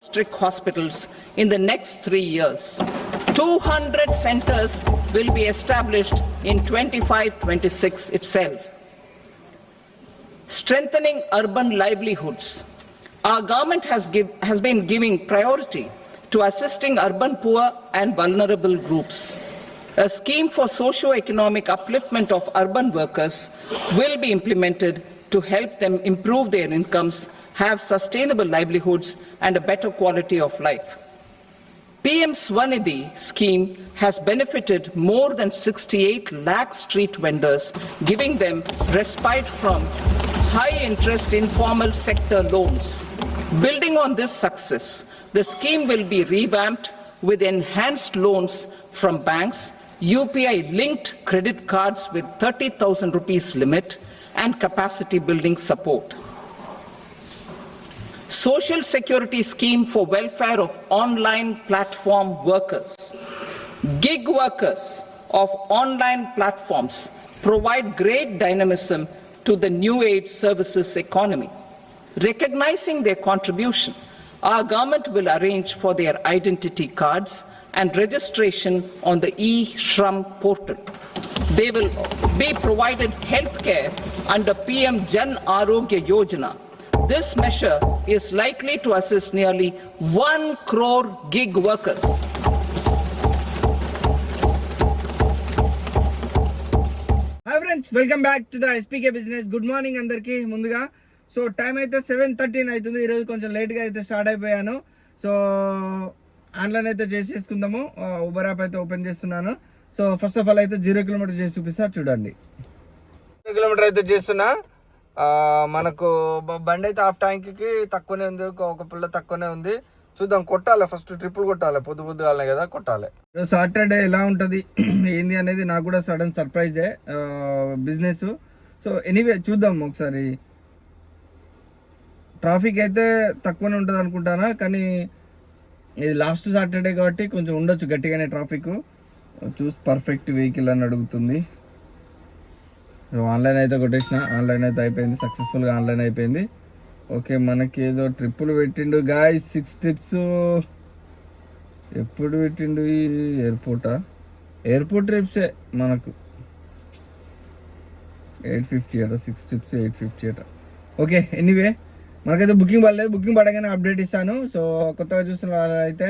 district hospitals in the next three years. 200 centers will be established in 25 26 itself. Strengthening urban livelihoods. Our government has, give, has been giving priority to assisting urban poor and vulnerable groups. A scheme for socio-economic upliftment of urban workers will be implemented to help them improve their incomes, have sustainable livelihoods, and a better quality of life. PM Swanidhi scheme has benefited more than 68 lakh street vendors, giving them respite from high interest informal sector loans. Building on this success, the scheme will be revamped with enhanced loans from banks, UPI linked credit cards with 30,000 rupees limit, and capacity building support. Social Security Scheme for Welfare of Online Platform Workers. Gig workers of online platforms provide great dynamism to the new age services economy. Recognizing their contribution, our government will arrange for their identity cards and registration on the e-Shram portal. They will be provided health care under PM Jan Arogya Yojana. This measure is likely to assist nearly 1 crore gig workers. Hi friends welcome back to the SPK business good morning అందరికీ ముందుగా. So time అయితే seven thirteen అవుతుంది. ఈరోజు కొంచెం లేట్గా అయితే start అయిపోయాను. So online అయితే చేసేసుకుందాము. Uh, ఊబర్ యాప్ అయితే ఓపెన్ చేస్తున్నాను. సో ఫస్ట్ ఆఫ్ ఆల్ అయితే జీరో కిలోమీటర్ చేసి చూపిస్తా చూడండి. జీరో కిలోమీటర్ అయితే చేస్తున్నా. మనకు బండి అయితే హాఫ్ ట్యాంక్కి తక్కువనే ఉంది ఒక- పిల్ల తక్కువనే ఉంది. చూద్దాం కొట్టాలి? ఫస్ట్ ట్రిపుల్ కొట్టాలి? పొద్దు పొద్దుగాలనే కదా కొట్టాలి. సాటర్డే ఎలా ఉంటుంది? ఏంది అనేది నాకు కూడా సడన్ సర్ప్రైజే బిజినెస్. సో ఎనీవే చూద్దాం ఒకసారి. ట్రాఫిక్ అయితే తక్కువనే ఉంటుంది అనుకుంటానా కానీ ఇది లాస్ట్ సాటర్డే కాబట్టి కొంచెం ఉండొచ్చు గట్టిగానే ట్రాఫిక్. చూసి పర్ఫెక్ట్ వెహికల్ అని అడుగుతుంది. ఆన్లైన్ అయితే కొట్టేసిన. ఆన్లైన్ అయితే అయిపోయింది. సక్సెస్ఫుల్గా ఆన్లైన్ అయిపోయింది. ఓకే మనకి ఏదో ట్రిప్పులు పెట్టిండు. గాయ్ సిక్స్ ట్రిప్స్ ఎప్పుడు పెట్టిండు ఈ ఎయిర్పోర్టా ఎయిర్పోర్ట్ ట్రిప్సే మనకు. ఎయిట్ ఫిఫ్టీ అట సిక్స్ ట్రిప్స్ ఎయిట్ ఫిఫ్టీ అట. ఓకే ఎనీవే మనకైతే బుకింగ్ పడలేదు. బుకింగ్ పడగానే అప్డేట్ ఇస్తాను. సో కొత్తగా చూస్తున్న వాళ్ళైతే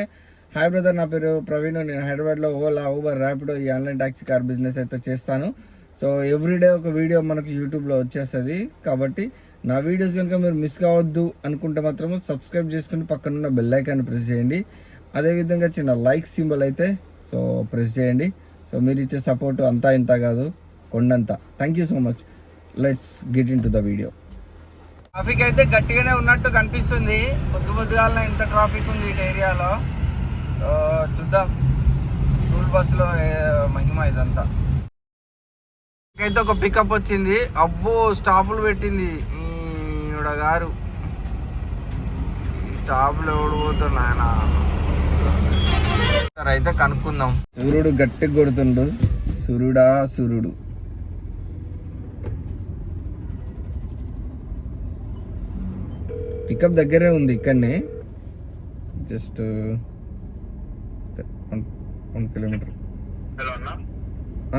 హాయ్ బ్రదర్ నా పేరు ప్రవీణ్. నేను హైదరాబాద్లో ఓలా ఊబర్ ర్యాపిడో ఈ ఆన్లైన్ ట్యాక్సీ కార్ బిజినెస్ అయితే చేస్తాను. సో ఎవ్రీడే ఒక వీడియో మనకు యూట్యూబ్లో వచ్చేస్తుంది. కాబట్టి నా వీడియోస్ కనుక మీరు మిస్ కావద్దు అనుకుంటే మాత్రం సబ్స్క్రైబ్ చేసుకుని పక్కనున్న బెల్ ఐకాన్ ప్రెస్ చేయండి. అదేవిధంగా చిన్న లైక్ సింబల్ అయితే సో ప్రెస్ చేయండి. సో మీరు ఇచ్చే సపోర్ట్ అంతా ఇంత కాదు కొండంత. Thank you so much let's get into the video traffic అయితే గట్టిగానే ఉన్నట్టు కనిపిస్తుంది. పొద్దు పొద్దుగాల ఇంత ట్రాఫిక్ ఉంది ఈ ఏరియాలో. చూద్దాం. స్కూల్ బస్సులో మహిమ ఇదంతా. అయితే ఒక పికప్ వచ్చింది. అబ్బో స్టాపులు పెట్టింది. ఈవిడ గారు. ఈ స్టాపులు ఎవడు పోతారు సరే అయితే కనుక్కుందాం. సూర్యుడు గట్టిగా కొడుతుండు. సూర్యుడా సూర్యుడు. పికప్ దగ్గరే ఉంది ఇక్కడనే. Just one kilometre. హలో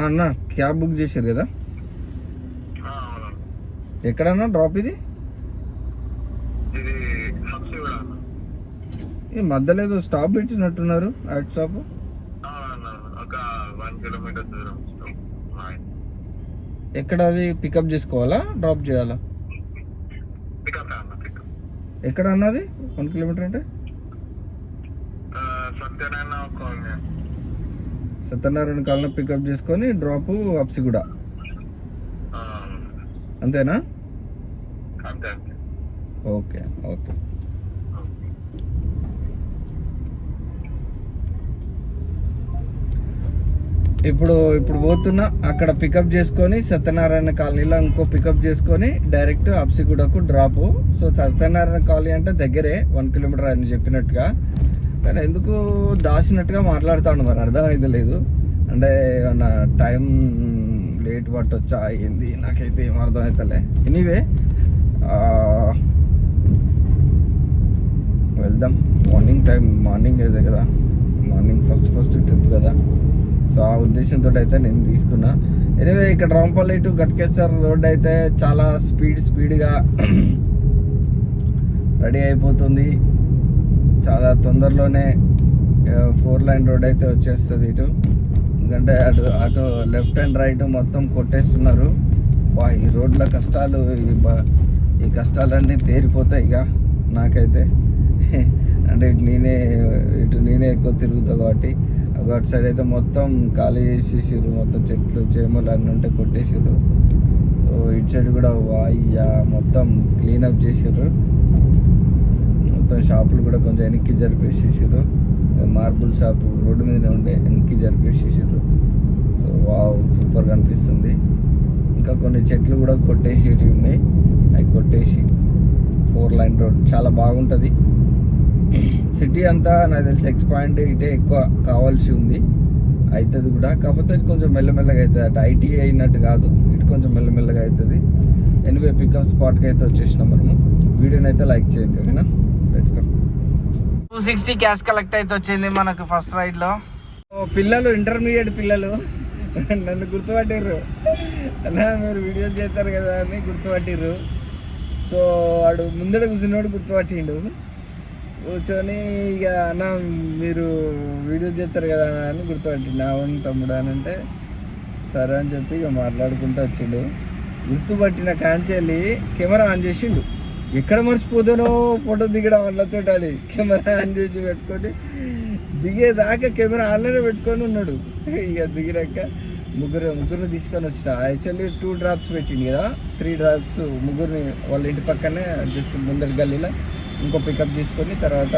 అన్న. క్యాబ్ బుక్ చేశారు కదా? ఎక్కడన్నా డ్రాప్ ఇది? ఈ మధ్యలో ఏదో స్టాప్ పెట్టినట్టున్నారు అట్ స్టాప్ ఎక్కడ అది పికప్ చేసుకోవాలా డ్రాప్ చేయాలా? ఎక్కడ అన్నది వన్ కిలోమీటర్ అంటే ఆ, Satyanarayana colony Satyanarayana colony pickup చేసుకొని డ్రాప్ అప్సిగూడ అంతేనా? అంతే అంతే. Okay okay. ఇప్పుడు ఇప్పుడు పోతున్నా అక్కడ పికప్ చేసుకొని సత్యనారాయణ కాలనీలో ఇంకో పికప్ చేసుకొని డైరెక్ట్ అప్సిగూడకు డ్రాప్ సో సత్యనారాయణ కాలనీ అంటే దగ్గరే వన్ కిలోమీటర్ అని చెప్పినట్టుగా. కానీ ఎందుకు దాచినట్టుగా మాట్లాడుతాడు మరి? అర్థమైతే లేదు. అంటే ఏమన్నా టైం లేట్ పట్టొచ్చా? అయింది నాకైతే ఏం అర్థమవుతలే ఎనీవే వెళ్దాం. మార్నింగ్ టైం మార్నింగ్ అయితే కదా. మార్నింగ్ ఫస్ట్ ఫస్ట్ ట్రిప్ కదా. సో ఆ ఉద్దేశంతో అయితే నేను తీసుకున్నా. ఎనివే ఇక్కడ రాంపల్లి టు గట్కేసర్ రోడ్ అయితే చాలా స్పీడ్ స్పీడ్గా రెడీ అయిపోతుంది. చాలా తొందరలోనే ఫోర్ లైన్ రోడ్ అయితే వచ్చేస్తుంది ఇటు. ఎందుకంటే అటు అటు లెఫ్ట్ అండ్ రైట్ మొత్తం కొట్టేస్తున్నారు. వా ఈ రోడ్ల కష్టాలు ఈ ఈ కష్టాలన్నీ తేరిపోతాయి ఇక నాకైతే. అంటే ఇటు నేనే ఇటు నేనే ఎక్కువ తిరుగుతా కాబట్టి. ఒక అటు సైడ్ అయితే మొత్తం ఖాళీ చేసేసారు మొత్తం చెట్లు చేమలు అన్నీ ఉంటే కొట్టేసారు సో ఇటు సైడ్ కూడా వాయ్యా మొత్తం క్లీనప్ చేసారు మొత్తం షాపులు కూడా కొంచెం వెనక్కి జరిపేసేసారు మార్బుల్ షాపు రోడ్డు మీదనే ఉండే వెనక్కి జరిపేసేసారు సో వావ్ సూపర్గా అనిపిస్తుంది. ఇంకా కొన్ని చెట్లు కూడా కొట్టేసి ఉన్నాయి. అవి కొట్టేసి ఫోర్ లైన్ రోడ్ చాలా బాగుంటుంది. సిటీ అంతా నాకు తెలిసి ఎక్స్పాండ్ ఇటే ఎక్కువ కావాల్సి ఉంది. అవుతుంది కూడా. కాకపోతే కొంచెం మెల్లమెల్లగా అవుతుంది అటు. ఐటీ అయినట్టు కాదు. ఇటు కొంచెం మెల్లమెల్లగా అవుతుంది ఎనివే పికప్ స్పాట్కి అయితే వచ్చేసినాం మనము. వీడియోని అయితే లైక్ చేయండి ఓకేనా? టూ సిక్స్టీ క్యాష్ కలెక్ట్ అయితే వచ్చింది మనకు ఫస్ట్ రైడ్లో పిల్లలు ఇంటర్మీడియట్ పిల్లలు. నన్ను గుర్తుపట్టిర్రు. అన్నా మీరు వీడియోస్ చేస్తారు కదా అని గుర్తుపట్టిర్రు. సో వాడు ముందర కూర్చున్నోడు గుర్తుపట్టిండు. కూర్చొని ఇక అన్న మీరు వీడియో చేస్తారు కదా అన్న అని గుర్తుపట్టిండు. అవును తమ్ముడు అని అంటే సరే అని చెప్పి ఇక మాట్లాడుకుంటూ వచ్చిండు. గుర్తుపట్టిన కాంచెల్లి కెమెరా ఆన్ చేసిండు. ఎక్కడ మర్చిపోతానో ఫోటో దిగడం వాళ్ళతో అది కెమెరా ఆన్ చేసి పెట్టుకొని దిగేదాకా కెమెరా ఆన్లోనే పెట్టుకొని ఉన్నాడు. ఇక దిగినాక ముగ్గురు ముగ్గురిని తీసుకొని వచ్చిన. యాక్చువల్లీ టూ డ్రాప్స్ పెట్టింది కదా. త్రీ డ్రాప్స్ ముగ్గురిని వాళ్ళ ఇంటి పక్కనే జస్ట్ ముందరి గల్లీలో ఇంకో పికప్ తీసుకొని తర్వాత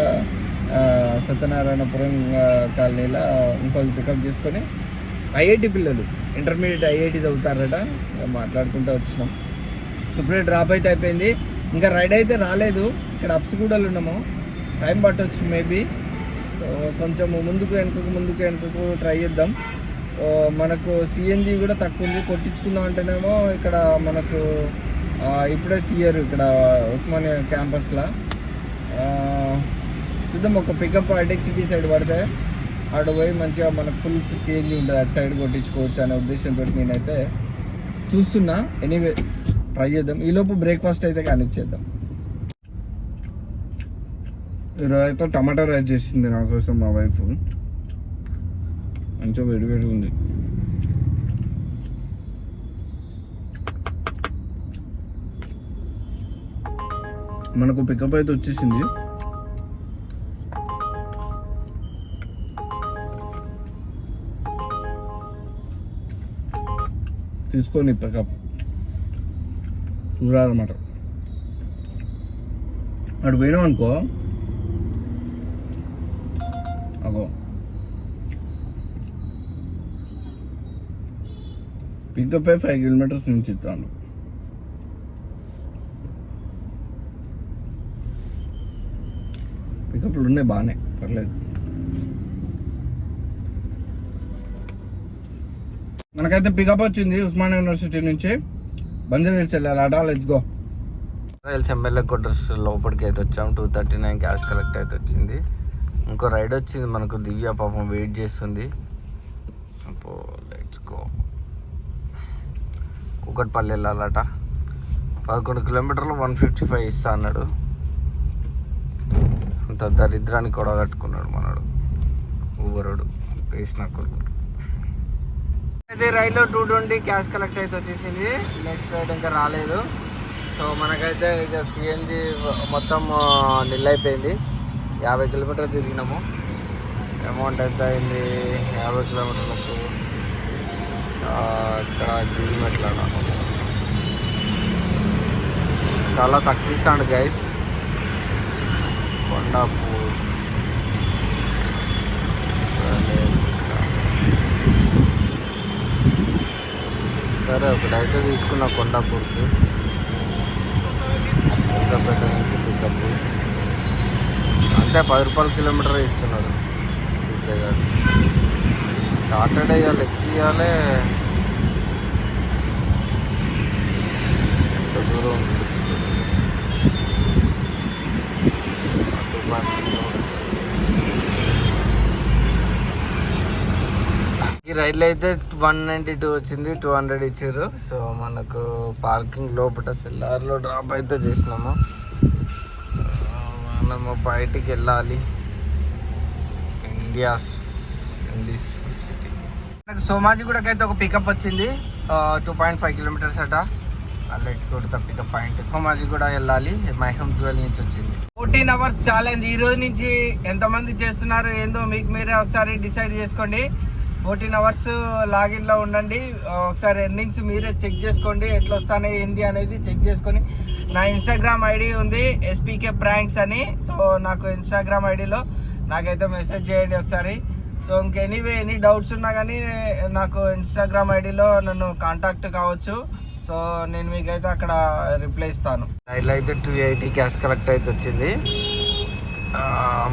సత్యనారాయణపురం కాలనీలో ఇంకొక పికప్ చేసుకొని ఐఐటి పిల్లలు ఇంటర్మీడియట్ ఐఐటి చదువుతారట మాట్లాడుకుంటూ వచ్చినాం. ఇప్పుడే డ్రాప్ అయితే అయిపోయింది. ఇంకా రైడ్ అయితే రాలేదు. ఇక్కడ అప్సిగూడలు ఉన్నాము. టైం పట్టవచ్చు మేబీ కొంచెము కొంచెం ముందుకు వెనుకకు ముందుకు వెనుకకు ట్రై చేద్దాం. మనకు సిఎన్జి కూడా తక్కువ ఉంది. కొట్టించుకుందాం అంటేనేమో ఇక్కడ మనకు ఇప్పుడే తీయరు ఇక్కడ ఉస్మానియా క్యాంపస్లో చూద్దాం ఒక పికప్ ఐటెక్ సిటీ సైడ్ పడితే అటు పోయి మంచిగా మనకు ఫుల్ సిఎన్జి ఉంటుంది. అటు సైడ్ కొట్టించుకోవచ్చు అనే ఉద్దేశంతో నేనైతే చూస్తున్నా. ఎనీవే ట్రై చేద్దాం. ఈలోపు బ్రేక్ఫాస్ట్ అయితే కానిచ్చేద్దాం ఈరోజు అయితే టమాటా రైస్ చేసింది నా కోసం మా వైఫ్ మంచిగా వేడివేడి ఉంది. మనకు పికప్ అయితే వచ్చేసింది. తీసుకొని పికప్ చూడాలన్నమాట. అటు పోయినాం అనుకో అగో. పికప్ అయి ఫైవ్ కిలోమీటర్స్ నుంచి ఇస్తాను పికప్లు ఉన్నాయి బాగానే పర్లేదు. మనకైతే పికప్ వచ్చింది ఉస్మానియా యూనివర్సిటీ నుంచి. బంజర్ హిల్స్ వెళ్ళాలా? Let's go Hills MLA quarters లోపలికి అయితే వచ్చాం. Two thirty nine cash collect అయితే వచ్చింది. ఇంకో రైడ్ వచ్చింది మనకు. దివ్య పాపం వెయిట్ చేస్తుంది. అపో లెట్స్ గో కూకట్పల్లి వెళ్ళాలట. పదకొండు కిలోమీటర్లు వన్ ఫిఫ్టీ ఫైవ్ ఇస్తా అన్నాడు. అంత దరిద్రాన్ని కూడా కట్టుకున్నాడు మనడు. ఊబరుడు. వేసిన కొడుకు. అయితే రైడ్లో టూ ట్వంటీ క్యాష్ కలెక్ట్ అయితే వచ్చేసింది. నెక్స్ట్ రైడ్ ఇంకా రాలేదు. సో మనకైతే ఇక సిఎన్జి మొత్తం నిల్ అయిపోయింది. యాభై కిలోమీటర్లు తిరిగినాము. అమౌంట్ ఎంత అయింది? యాభై కిలోమీటర్లకు ఇక్కడ జీడిమెట్ల చాలా తక్కువ ఇస్తాడు గైస్ కొండాపూర్. సరే ఒకటైతే తీసుకున్న కొండాపూర్కి కొత్తపేట నుంచి పికప్. అంతే పది రూపాయల కిలోమీటర్ ఇస్తున్నాడు చూస్తే కాదు సాటర్డే ఇవాళ ఎక్కియాలే. ఎంత దూరం ఉంది. టూ పాయింట్ కిలోమీటర్స్ ఈ రైడ్లో అయితే వన్ నైంటీ టూ వచ్చింది టూ హండ్రెడ్ ఇచ్చారు. సో మనకు పార్కింగ్ లోపల సెల్లార్లో డ్రాప్ అయితే చేసినాము. మనము బయటికి వెళ్ళాలి. India's Indis city. నాకు సోమాజిగూడకి అయితే ఒక పికప్ వచ్చింది. టూ పాయింట్ ఫైవ్ కిలోమీటర్స్ అట. Let's go the pickup point Somajiguda వెళ్ళాలి. మైహం జ్యువెల్ నుంచి వచ్చింది. ఫోర్టీన్ అవర్స్ ఛాలెంజ్ ఈ రోజు నుంచి ఎంతమంది చేస్తున్నారు ఏందో మీకు మీరే ఒకసారి డిసైడ్ చేసుకోండి. ఫోర్టీన్ అవర్స్ లాగిన్లో ఉండండి. ఒకసారి ఎర్నింగ్స్ మీరే చెక్ చేసుకోండి. ఎట్లా వస్తానే ఏంది అనేది చెక్ చేసుకొని. నా ఇన్స్టాగ్రామ్ ఐడి ఉంది ఎస్పీకే ప్రాంక్స్ అని. సో నాకు ఇన్స్టాగ్రామ్ ఐడిలో నాకైతే మెసేజ్ చేయండి ఒకసారి. సో ఇంక ఎనీవే ఎనీ డౌట్స్ ఉన్నా కానీ నాకు ఇన్స్టాగ్రామ్ ఐడిలో నన్ను కాంటాక్ట్ కావచ్చు. సో నేను మీకైతే అక్కడ రిప్లై ఇస్తాను. ఇలా అయితే టూ ఎయిటీ క్యాష్ కలెక్ట్ అయితే వచ్చింది.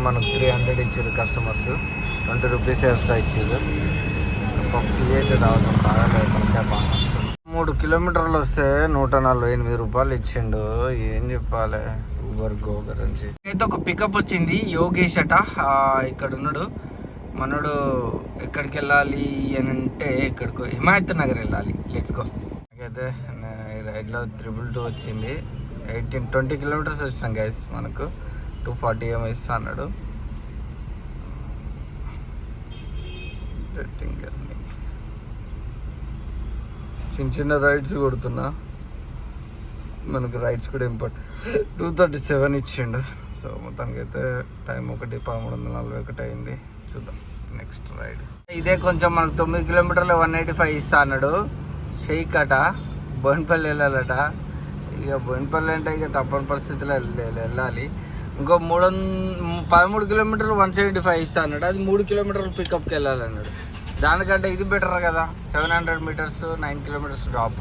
మనకు త్రీ హండ్రెడ్ ఇచ్చారు కస్టమర్స్ ట్వంటీ రూపీస్ ఎక్స్ట్రా ఇచ్చారు. టీ అయితే తాగుతాం బాగా మూడు కిలోమీటర్లు వస్తే నూట నలభై ఎనిమిది రూపాయలు ఇచ్చిండు. ఏం చెప్పాలి? ఊబర్ గో గురించి అయితే ఒక పికప్ వచ్చింది యోగేష్ అట. ఇక్కడ ఉన్నాడు. మనడు ఎక్కడికి వెళ్ళాలి అని అంటే ఎక్కడికో హిమాయత్ నగర్ వెళ్ళాలి. లెట్స్ గో నాకైతే రైడ్లో త్రిబుల్ టూ వచ్చింది. ఎయిటీన్ ట్వంటీ కిలోమీటర్స్ వచ్చినాం గైస్ మనకు. టూ ఫార్టీ ఏమో ఇస్తా అన్నాడు. Setting. చిన్న చిన్న రైడ్స్ కొడుతున్నా. మనకు రైడ్స్ కూడా ఇంపార్టెంట్ టూ థర్టీ సెవెన్ ఇచ్చిండు. సో మొత్తానికి అయితే టైం ఒకటి పదమూడు వందల నలభై ఒకటి అయింది. చూద్దాం. నెక్స్ట్ రైడ్ ఇదే కొంచెం మనకు తొమ్మిది కిలోమీటర్లు వన్ ఎయిటీ ఫైవ్ ఇస్తా అన్నాడు. షేక్ అట బోయినపల్లి వెళ్ళాలట. ఇక బోయినపల్లి అంటే ఇక తప్పని పరిస్థితిలో వెళ్ళాలి. ఇంకో మూడు పదమూడు కిలోమీటర్లు వన్ సెవెంటీ ఫైవ్ ఇస్తా అన్నాడు. అది మూడు కిలోమీటర్లు పికప్కి వెళ్ళాలన్నాడు. దానికంటే ఇది బెటర్ కదా. Seven hundred metres nine kilometres drop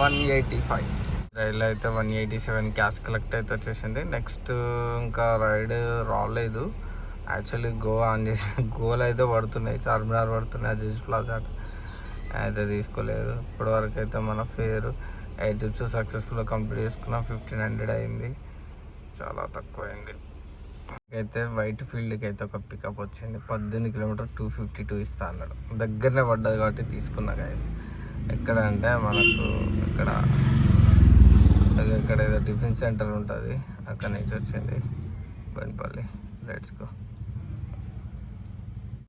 one eighty five రైలు అయితే one eighty seven cash collect అయితే వచ్చేసింది. నెక్స్ట్ ఇంకా రైడ్ రాలేదు. యాక్చువల్లీ గోవా ఆన్ చేసి గోలు అయితే పడుతున్నాయి. చార్మినార్ పడుతున్నాయి అజీజ్ ప్లాజా అయితే తీసుకోలేదు. ఇప్పటివరకు అయితే మన ఫేర్ ఎయిట్ ట్రిప్స్ సక్సెస్ఫుల్గా కంప్లీట్ చేసుకున్నాం. ఫిఫ్టీన్ హండ్రెడ్ అయింది. చాలా తక్కువ అయింది అయితే వైట్ ఫీల్డ్కి అయితే ఒక పికప్ వచ్చింది. పద్దెనిమిది కిలోమీటర్ టూ ఫిఫ్టీ టూ ఇస్తా అన్నాడు. దగ్గరనే పడ్డది కాబట్టి తీసుకున్నా గాయస్ ఎక్కడ అంటే మనకు ఇక్కడ ఇక్కడ ఏదో టిఫిన్ సెంటర్ ఉంటుంది. అక్కడ నుంచి వచ్చింది బనిపల్లి. లెట్స్ గో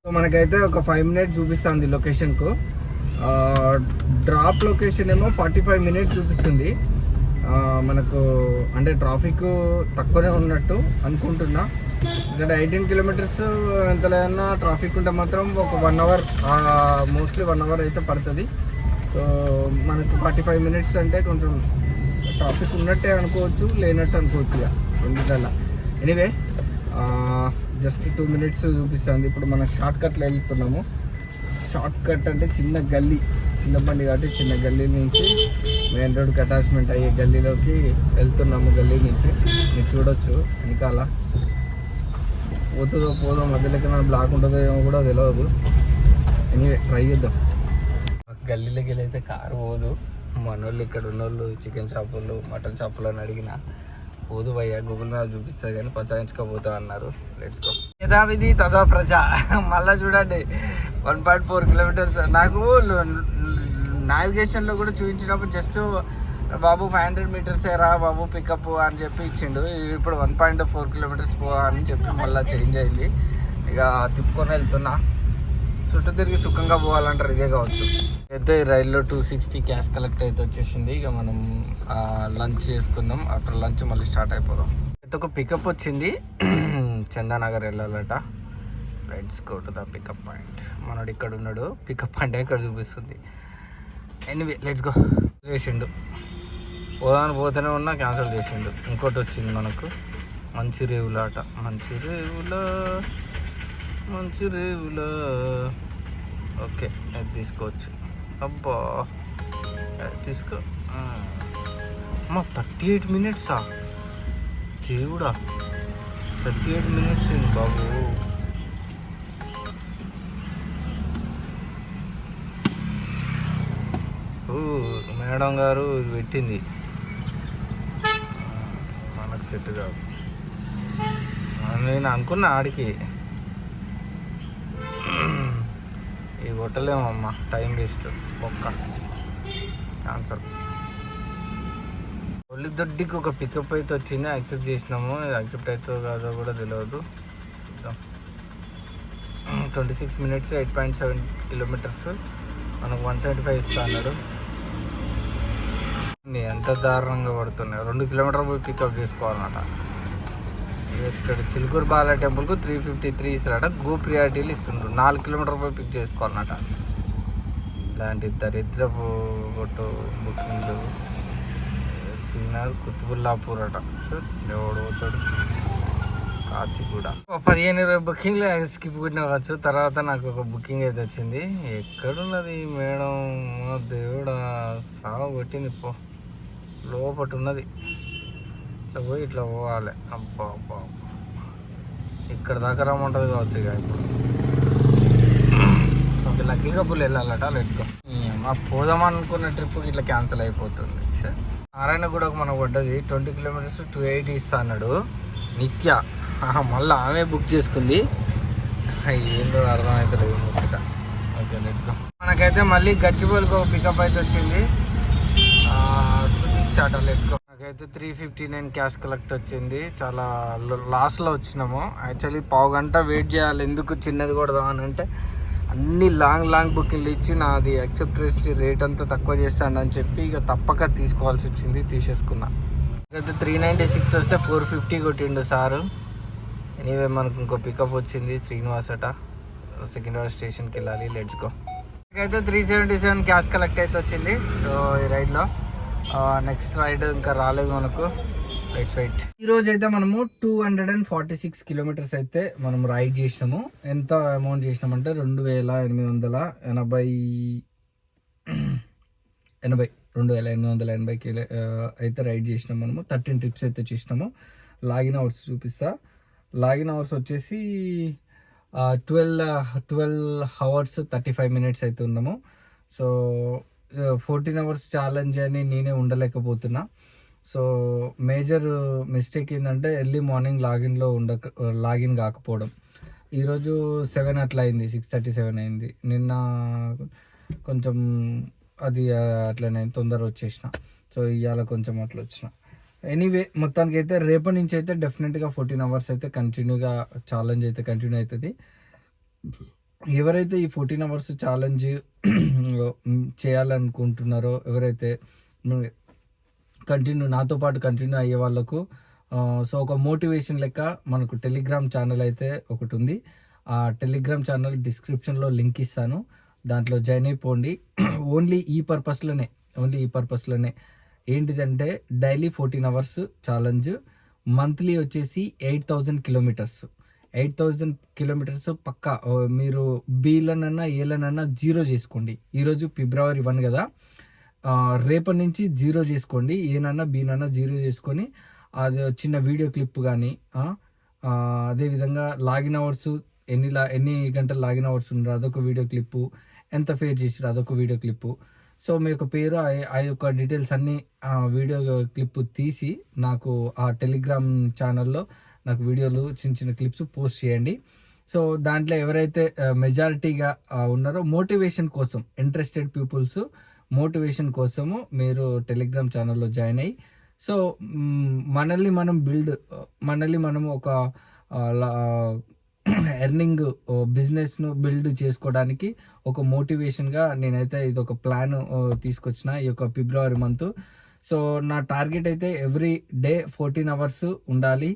సో మనకైతే ఒక ఫైవ్ మినిట్స్ చూపిస్తుంది లొకేషన్కు డ్రాప్ లొకేషన్ ఏమో ఫార్టీ ఫైవ్ మినిట్స్ చూపిస్తుంది. మనకు అంటే ట్రాఫిక్ తక్కువనే ఉన్నట్టు అనుకుంటున్నా. ఎందుకంటే ఎయిటీన్ కిలోమీటర్స్ ఎంత లేదన్నా ట్రాఫిక్ ఉంటే మాత్రం ఒక one hour mostly one hour అయితే పడుతుంది. సో మనకు ఫార్టీ ఫైవ్ మినిట్స్ అంటే కొంచెం ట్రాఫిక్ ఉన్నట్టే అనుకోవచ్చు లేనట్టు అనుకోవచ్చు ఇక రెండిట్ల ఎనీవే జస్ట్ టూ మినిట్స్ చూపిస్తుంది. ఇప్పుడు మనం షార్ట్ కట్లో వెళ్తున్నాము. షార్ట్ కట్ అంటే చిన్న గల్లీ చిన్న బండి కాబట్టి చిన్న గల్లీ నుంచి మెయిన్ రోడ్కి అటాచ్మెంట్ అయ్యే గల్లీలోకి వెళ్తున్నాము గల్లీ నుంచి. మీరు చూడొచ్చు వెనకాల. పోతుందో పోదో మధ్యలోకి మన బ్లాక్ ఉంటుందో ఏమో కూడా తెలియదు ఎనీవే ట్రై చేద్దాం. గల్లీలోకి వెళ్ళైతే కారు పోదు. మనోళ్ళు ఇక్కడ ఉన్నోళ్ళు చికెన్ షాపులు మటన్ షాపులు అని అడిగిన. పోదు భయ్యా గూగుల్ మ్యాప్ చూపిస్తుంది కానీ పచాయించకపోతా అన్నారు. లెట్స్ గో యథావిధి తదా ప్రజ. మళ్ళా చూడండి. వన్ పాయింట్ ఫోర్ కిలోమీటర్స్ నాకు నావిగేషన్లో కూడా చూపించినప్పుడు జస్ట్ బాబు ఫైవ్ హండ్రెడ్ మీటర్స్ రా బాబు పికప్ అని చెప్పి ఇచ్చిండు. ఇప్పుడు వన్ పాయింట్ ఫోర్ కిలోమీటర్స్ పో అని చెప్పి మళ్ళీ చేంజ్ అయింది. ఇక తిప్పుకొని వెళ్తున్నా. చుట్టూ తిరిగి సుఖంగా పోవాలంటారు ఇదే కావచ్చు. అయితే రైల్లో టూ సిక్స్టీ క్యాష్ కలెక్ట్ అయితే వచ్చేసింది. ఇక మనం లంచ్ చేసుకుందాం. ఆఫ్టర్ లంచ్ మళ్ళీ స్టార్ట్ అయిపోదాం. అయితే ఒక పికప్ వచ్చింది. Chandanagar వెళ్ళాలట. Let's go to the pickup point మనడు ఇక్కడ ఉన్నాడు. పికప్ పాయింట్ ఇక్కడ చూపిస్తుంది? ఎనివే లెట్స్ గో చేసిండు. పోదాని పోతూనే ఉన్నా క్యాన్సిల్ చేసిండు. ఇంకోటి వచ్చింది మనకు. మంచి రేవులాట మంచి రేవుల మంచి రేవుల ఓకే అది తీసుకోవచ్చు. అబ్బా అది తీసుకో. ఆ. అమ్మ థర్టీ ఎయిట్ మినిట్సా దేవుడా థర్టీ ఎయిట్ మినిట్స్ బాబు? ఓ, మేడం గారు పెట్టింది. మనకు సెట్ కాదు. నేను అనుకున్నా ఆడికి. ఈ కొట్టలేమమ్మా టైం వేస్ట్ ఒక్క ఆన్సర్. ఒళ్ళిదొడ్డికి ఒక పికప్ అయితే వచ్చింది యాక్సెప్ట్ చేసినాము. యాక్సెప్ట్ అవుతుందో కాదో కూడా తెలియదు twenty six minutes eight point seven kilometres. మనకు వన్ సెవెంటీ ఫైవ్ ఇస్తా అన్నాడు. ఎంత దారుణంగా పడుతున్నాయి. రెండు కిలోమీటర్ పోయి పికప్ చేసుకోవాలన్నమాట. ఇక్కడ చిలుకూరు బాల టెంపుల్కు త్రీ ఫిఫ్టీ త్రీ ఇస్తాడట. గో ప్రియారిటీలు ఇస్తుండ్రు నాలుగు కిలోమీటర్ పోయి పిక్ చేసుకోవాలన్నట ఇలాంటి దరిద్రపు గొట్టు బుకింగ్లు సిగ్నల్ కుతుబుల్లాపూర్ అట సో ఎవడు పోతాడు. కాచిగూడ ఓ పదిహేను ఇరవై బుకింగ్లు స్కిప్ కొట్టిన కావచ్చు. తర్వాత నాకు ఒక బుకింగ్ అయితే వచ్చింది. ఎక్కడున్నది మేడం? దేవుడా సాగు కొట్టింది. పో. లోపటి ఉన్నది ఇట్లా పోయి ఇట్లా పోవాలి. అబ్బా అబ్బా ఇక్కడ దాకా రమ్మంటుంది కావచ్చు ఇక ఇప్పుడు. ఓకే లక్కీగా పుల్ వెళ్ళాలట లెట్స్కో మా పోదాం అనుకున్న ట్రిప్ ఇట్లా క్యాన్సిల్ అయిపోతుంది. సరే నారాయణగూడకు మనకు పడ్డది ట్వంటీ కిలోమీటర్స్ టూ ఎయిటీ ఇస్తా అన్నాడు. నిత్య. ఆహా, మళ్ళీ ఆమె బుక్ చేసుకుంది. ఏందో అర్థమవుతలేదు ముచ్చట. ఓకే లెట్స్కో మనకైతే మళ్ళీ గచ్చిబోలికి ఒక పికప్ అయితే వచ్చింది. సుదీక్ షాట్ లెట్స్కో నాకైతే three fifty nine cash collect వచ్చింది. చాలా లాస్ట్లో వచ్చినాము. యాక్చువల్లీ పావు గంట వెయిట్ చేయాలి. ఎందుకు చిన్నది కొడదాం అని అంటే అన్ని లాంగ్ లాంగ్ బుకింగ్లు ఇచ్చి నాది యాక్సెప్ట్ చేసి రేట్ అంతా తక్కువ చేస్తాను అని చెప్పి ఇక తప్పక తీసుకోవాల్సి వచ్చింది. తీసేసుకున్నా. అయితే త్రీ నైంటీ సిక్స్ వస్తే ఫోర్ ఫిఫ్టీ కొట్టిండు సారు. ఎనీవే మనకు ఇంకో పికప్ వచ్చింది శ్రీనివాసట. సెకండ్ సికింద్రాబాద్ స్టేషన్కి వెళ్ళాలి. లెట్స్ గో అయితే three seventy seven cash collect అయితే వచ్చింది. ఈ రైడ్లో నెక్స్ట్ రైడ్ ఇంకా రాలేదు మనకు. లెట్స్ వెయిట్ ఈ రోజు అయితే మనము two hundred and forty six kilometres అయితే మనం రైడ్ చేసినాము. ఎంత అమౌంట్ చేసినామంటే రెండు వేల ఎనిమిది వందల ఎనభై ఎనభై రెండు వేల ఎనిమిది వందల ఎనభై కిలో అయితే రైడ్ చేసినాం మనము. థర్టీన్ ట్రిప్స్ అయితే చేసినాము. లాగిన్ అవర్స్ చూపిస్తా. లాగిన్ అవర్స్ వచ్చేసి twelve twelve hours thirty five minutes అయితే ఉన్నాము. సో ఫోర్టీన్ అవర్స్ ఛాలెంజ్ అని నేనే ఉండలేకపోతున్నా. సో మేజర్ మిస్టేక్ ఏంటంటే ఎర్లీ మార్నింగ్ లాగిన్లో ఉండక లాగిన్ కాకపోవడం. ఈరోజు సెవెన్ అట్లా అయింది సిక్స్ థర్టీ సెవెన్ అయింది. నిన్న కొంచెం అది అట్లనే తొందర వచ్చేసిన. సో ఇవాళ కొంచెం అట్లా వచ్చిన. ఎనీవే మొత్తానికి అయితే రేపటి నుంచి అయితే డెఫినెట్గా ఫోర్టీన్ అవర్స్ అయితే కంటిన్యూగా ఛాలెంజ్ అయితే కంటిన్యూ అవుతుంది. ఎవరైతే ఈ ఫోర్టీన్ అవర్స్ ఛాలెంజ్ చేయాలనుకుంటున్నారో ఎవరైతే కంటిన్యూ నాతో పాటు కంటిన్యూ అయ్యే వాళ్ళకు సో ఒక మోటివేషన్ లెక్క మనకు టెలిగ్రామ్ ఛానల్ అయితే ఒకటి ఉంది. ఆ టెలిగ్రామ్ ఛానల్ డిస్క్రిప్షన్లో లింక్ ఇస్తాను. దాంట్లో జాయిన్ అయిపోండి. ఓన్లీ ఈ పర్పస్లోనే ఓన్లీ ఈ పర్పస్లోనే. ఏంటిదంటే daily fourteen hours challenge monthly వచ్చేసి eight thousand kilometres. Eight thousand kilometres పక్కా మీరు బీలనన్నా ఏలనన్నా జీరో చేసుకోండి. ఈరోజు ఫిబ్రవరి వన్ కదా. రేపటి నుంచి జీరో చేసుకోండి. ఏనన్నా బీనన్నా జీరో చేసుకొని అది చిన్న వీడియో క్లిప్ కానీ అదేవిధంగా లాగిన్ అవర్స్ ఎన్ని లా ఎన్ని గంటలు లాగిన్ అవర్స్ ఉన్నారు అదొక వీడియో క్లిప్పు ఎంత ఫేర్ చేసారు అదొక వీడియో క్లిప్పు సో మీ యొక్క పేరు ఆ- ఆ యొక్క డీటెయిల్స్ అన్నీ వీడియో క్లిప్ తీసి నాకు ఆ టెలిగ్రామ్ ఛానల్లో నాకు వీడియోలు చిన్న చిన్న క్లిప్స్ పోస్ట్ చేయండి. సో దాంట్లో ఎవరైతే మెజారిటీగా ఉన్నారో మోటివేషన్ కోసం ఇంట్రెస్టెడ్ పీపుల్స్ మోటివేషన్ కోసము మీరు టెలిగ్రామ్ ఛానల్లో జాయిన్ అయ్యి సో మనల్ని మనం బిల్డ్ మనల్ని మనం ఒక ఎర్నింగ్ బిజినెస్ను బిల్డ్ చేసుకోవడానికి ఒక మోటివేషన్గా నేనైతే ఇది ఒక ప్లాన్ తీసుకొచ్చిన ఈ యొక్క ఫిబ్రవరి మంత్ సో నా టార్గెట్ అయితే ఎవ్రీ డే ఫోర్టీన్ అవర్స్ ఉండాలి.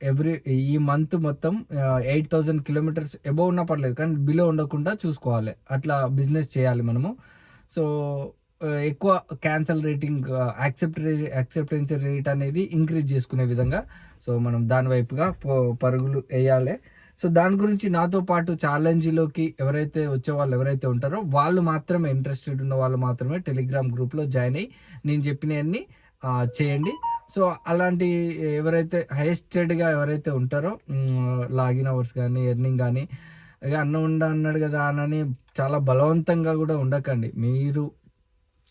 ఎవ్రీ ఈ మంత్ మొత్తం ఎయిట్ థౌజండ్ కిలోమీటర్స్ ఎబో ఉన్నా పర్లేదు కానీ బిలో ఉండకుండా చూసుకోవాలి. అట్లా బిజినెస్ చేయాలి మనము. సో ఎక్కువ cancel rating accept acceptance rate అనేది ఇంక్రీజ్ చేసుకునే విధంగా సో మనం దాని వైపుగా పరుగులు వేయాలి. సో దాని గురించి నాతో పాటు ఛాలెంజ్లోకి ఎవరైతే వచ్చే వాళ్ళు ఎవరైతే ఉంటారో వాళ్ళు మాత్రమే ఇంట్రెస్టెడ్ ఉన్న వాళ్ళు మాత్రమే టెలిగ్రామ్ గ్రూప్లో జాయిన్ అయ్యి నేను చెప్పినవన్నీ చేయండి. సో అలాంటి ఎవరైతే హైయెస్టెడ్గా ఎవరైతే ఉంటారో లాగిన్ అవర్స్ కానీ ఎర్నింగ్ కానీ ఇక అన్న ఉండ అన్నాడు కదా అని చాలా బలవంతంగా కూడా ఉండకండి. మీరు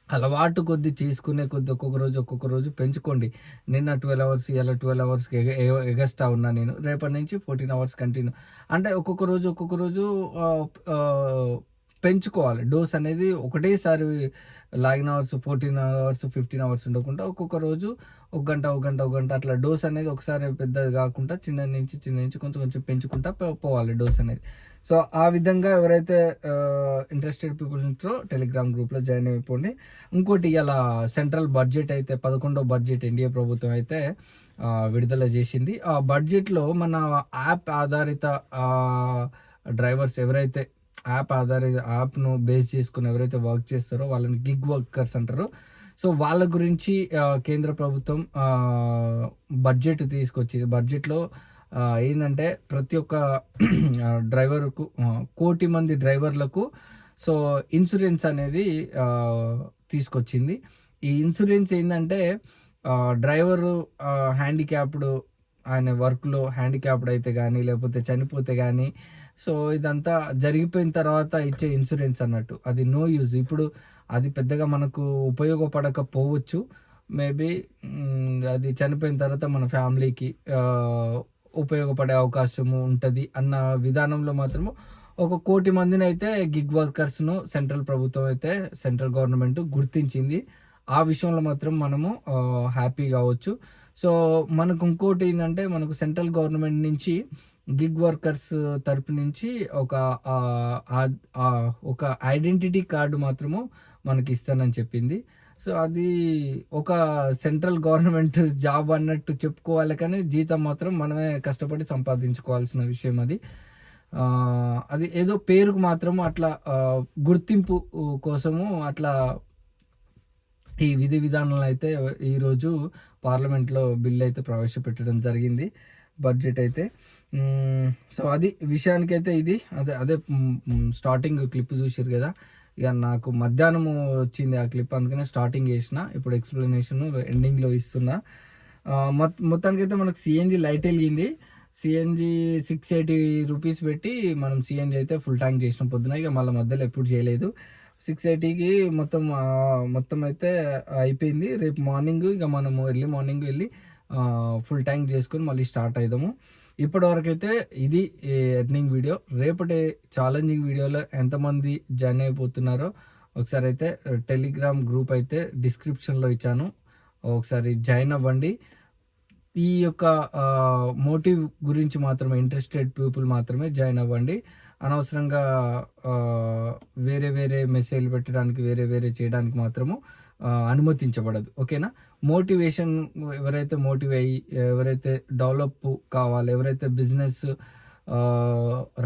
అలవాటు కొద్ది చేసుకునే కొద్ది ఒక్కొక్క రోజు ఒక్కొక్క రోజు పెంచుకోండి. నిన్న ట్వెల్వ్ అవర్స్ ఇలా ట్వెల్వ్ అవర్స్కి ఎగస్టా ఎగస్ట్రా ఉన్నా నేను. రేపటి నుంచి ఫోర్టీన్ అవర్స్ కంటిన్యూ అంటే ఒక్కొక్క రోజు ఒక్కొక్క రోజు పెంచుకోవాలి. డోస్ అనేది ఒకటేసారి login hours fourteen hours fifteen hours ఉండకుండా ఒక్కొక్క రోజు ఒక గంట ఒక గంట ఒక గంట అట్లా డోస్ అనేది ఒకసారి పెద్దది కాకుండా చిన్న నుంచి చిన్న నుంచి కొంచెం కొంచెం పెంచుకుంటా పోవాలి డోస్ అనేది. సో ఆ విధంగా ఎవరైతే ఇంట్రెస్టెడ్ పీపుల్ ఉంటారో టెలిగ్రామ్ గ్రూప్లో జాయిన్ అయిపోండి. ఇంకోటి ఇలా సెంట్రల్ బడ్జెట్ అయితే పదకొండో బడ్జెట్ ఎన్డీఏ ప్రభుత్వం అయితే విడుదల చేసింది. ఆ బడ్జెట్లో మన యాప్ ఆధారిత డ్రైవర్స్ ఎవరైతే యాప్ ఆధారిత యాప్ను బేస్ చేసుకుని ఎవరైతే వర్క్ చేస్తారో వాళ్ళని గిగ్ వర్కర్స్ అంటారు. సో వాళ్ళ గురించి కేంద్ర ప్రభుత్వం బడ్జెట్ తీసుకొచ్చింది. బడ్జెట్లో ఏంటంటే ప్రతి ఒక్క డ్రైవర్కు కోటి మంది డ్రైవర్లకు సో ఇన్సూరెన్స్ అనేది తీసుకొచ్చింది. ఈ ఇన్సూరెన్స్ ఏంటంటే డ్రైవరు హ్యాండిక్యాప్డ్ ఆయన వర్క్లో హ్యాండిక్యాప్డ్ అయితే కానీ లేకపోతే చనిపోతే కానీ సో ఇదంతా జరిగిపోయిన తర్వాత ఇచ్చే ఇన్సూరెన్స్ అన్నట్టు. అది నో యూజ్ ఇప్పుడు అది పెద్దగా మనకు ఉపయోగపడకపోవచ్చు. మేబీ అది చనిపోయిన తర్వాత మన ఫ్యామిలీకి ఉపయోగపడే అవకాశము ఉంటుంది అన్న విధానంలో మాత్రము ఒక కోటి మందిని అయితే గిగ్ వర్కర్స్ను సెంట్రల్ ప్రభుత్వం అయితే సెంట్రల్ గవర్నమెంట్ గుర్తించింది. ఆ విషయంలో మాత్రం మనము హ్యాపీ కావచ్చు. సో మనకు ఇంకోటి ఏంటంటే మనకు సెంట్రల్ గవర్నమెంట్ నుంచి గిగ్ వర్కర్స్ తరపు నుంచి ఒక ఒక ఐడెంటిటీ కార్డు మాత్రము మనకి ఇస్తానని చెప్పింది. సో అది ఒక సెంట్రల్ గవర్నమెంట్ జాబ్ అన్నట్టు చెప్పుకోవాలి కానీ జీతం మాత్రం మనమే కష్టపడి సంపాదించుకోవాల్సిన విషయం అది. అది ఏదో పేరుకు మాత్రము అట్లా గుర్తింపు కోసము అట్లా ఈ విధి విధానాలు అయితే ఈరోజు పార్లమెంట్లో బిల్ అయితే ప్రవేశపెట్టడం జరిగింది బడ్జెట్ అయితే. సో అది విషయానికైతే ఇది. అదే అదే స్టార్టింగ్ క్లిప్ చూసారు కదా. ఇక నాకు మధ్యాహ్నం వచ్చింది ఆ క్లిప్ అందుకనే స్టార్టింగ్ చేసిన. ఇప్పుడు ఎక్స్ప్లెనేషన్ ఎండింగ్లో ఇస్తున్నా. మొత్- మొత్తానికైతే మనకు సిఎన్జి లైట్ వెలిగింది. సిఎన్జి సిక్స్ ఎయిటీ రూపీస్ పెట్టి మనం సిఎన్జి అయితే ఫుల్ ట్యాంక్ చేసిన పొద్దున. ఇక మళ్ళీ మధ్యలో ఎప్పుడు చేయలేదు. సిక్స్ ఎయిటీకి మొత్తం మొత్తం అయితే అయిపోయింది. రేపు మార్నింగ్ ఇక మనము ఎర్లీ మార్నింగ్ వెళ్ళి ఫుల్ ట్యాంక్ చేసుకొని మళ్ళీ స్టార్ట్ అవుదాము ఇప్పటివరకు అయితే ఇది ఎర్నింగ్ వీడియో. రేపటి ఛాలెంజింగ్ వీడియోలో ఎంతమంది జాయిన్ అయిపోతున్నారో ఒకసారి అయితే టెలిగ్రామ్ గ్రూప్ అయితే డిస్క్రిప్షన్లో ఇచ్చాను. ఒకసారి జాయిన్ అవ్వండి. ఈ యొక్క మోటివ్ గురించి మాత్రమే ఇంట్రెస్టెడ్ పీపుల్ మాత్రమే జాయిన్ అవ్వండి. అనవసరంగా వేరే వేరే మెసేజ్లు పెట్టడానికి వేరే వేరే చేయడానికి మాత్రము అనుమతించబడదు. ఓకేనా? మోటివేషన్ ఎవరైతే మోటివ్ అయ్యి ఎవరైతే డెవలప్ కావాలి ఎవరైతే బిజినెస్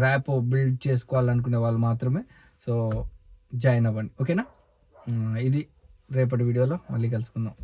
ర్యాప్ బిల్డ్ చేసుకోవాలనుకునే వాళ్ళు మాత్రమే సో జాయిన్ అవ్వండి. ఓకేనా? ఇది రేపటి వీడియోలో మళ్ళీ కలుసుకుందాం.